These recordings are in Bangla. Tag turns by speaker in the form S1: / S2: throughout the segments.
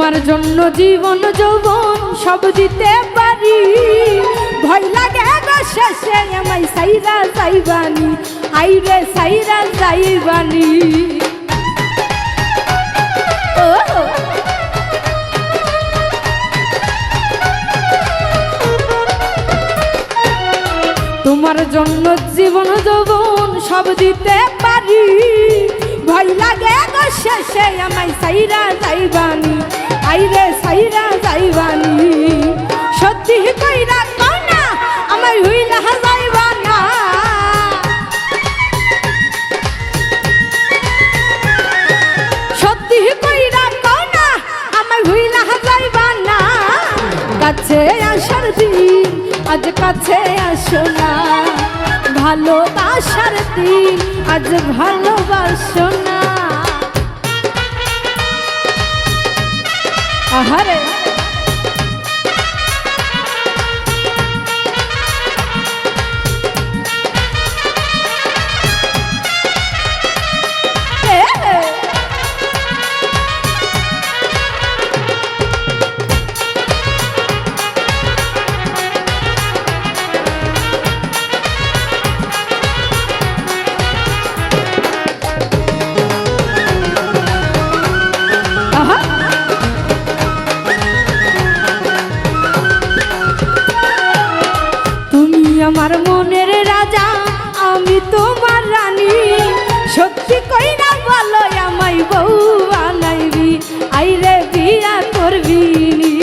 S1: তোমার জন্য জীবন, যৌবন সব দিতে পারি। ভয় লাগে শেষে, আমায় সাইরা যাইবানি আইরে সাইরা যাইবানি ও তোমার জন্য জীবন, যৌবন সব দিতে পারি। ভয় লাগে শেষে, আমায় সাইরা যাইবানি আইরে সাইরা যাইবানি। সত্যি কইরা কও না আমায় হইলা যাইবা না সত্যি কইরা কও না আমায় হইলা যাইবা না কাছে আসার দিন, আজ কাছে আসো না। ভালোবাসার দিন, আজ ভালোবাসো না। আহারে আমার মনের রাজা, আমি তোমার রানী। সত্যি কই না বলো, আমায় বউ বানাইবি। আইরে বিয়া করবি নি।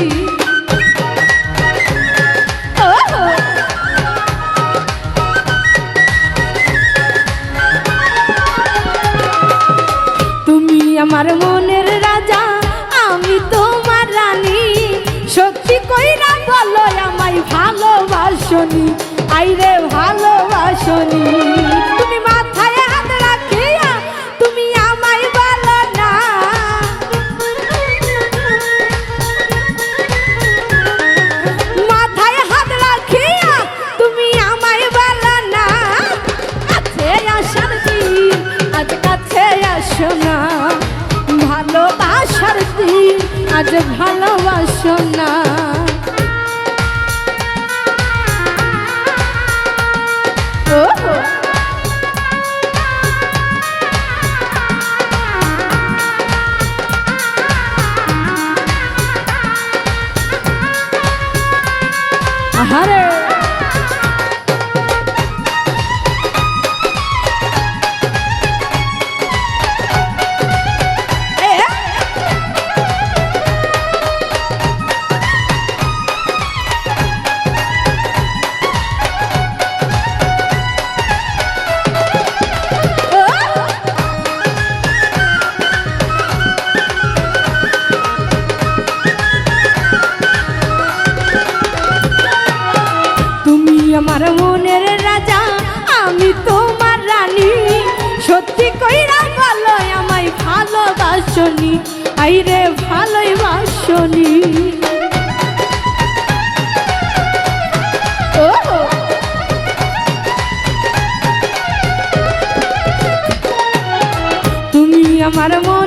S1: তুমি আমার মনের রাজা, আমি তোমার রানী। সত্যি কইরা বলো, আমায় ভালোবাসনি। আইরে ভালোবাসনি। তুমি মাথায় হাত রাখিয়া তুমি আমায় বলো না। মাথায় হাত রাখিয়া তুমি আমায় বলো না। কাছে আসার দিন আজ কাছে আসো না। ভালোবাসার দিন আজ ভালোবাসো না। আহারে তুমি আমার মনের রাজা, আমি তোমার রানী। সত্যি কইরা বলো, আমায় ভালোবাসনি। আইরে ভালোই বাসনি। তুমি আমার মনের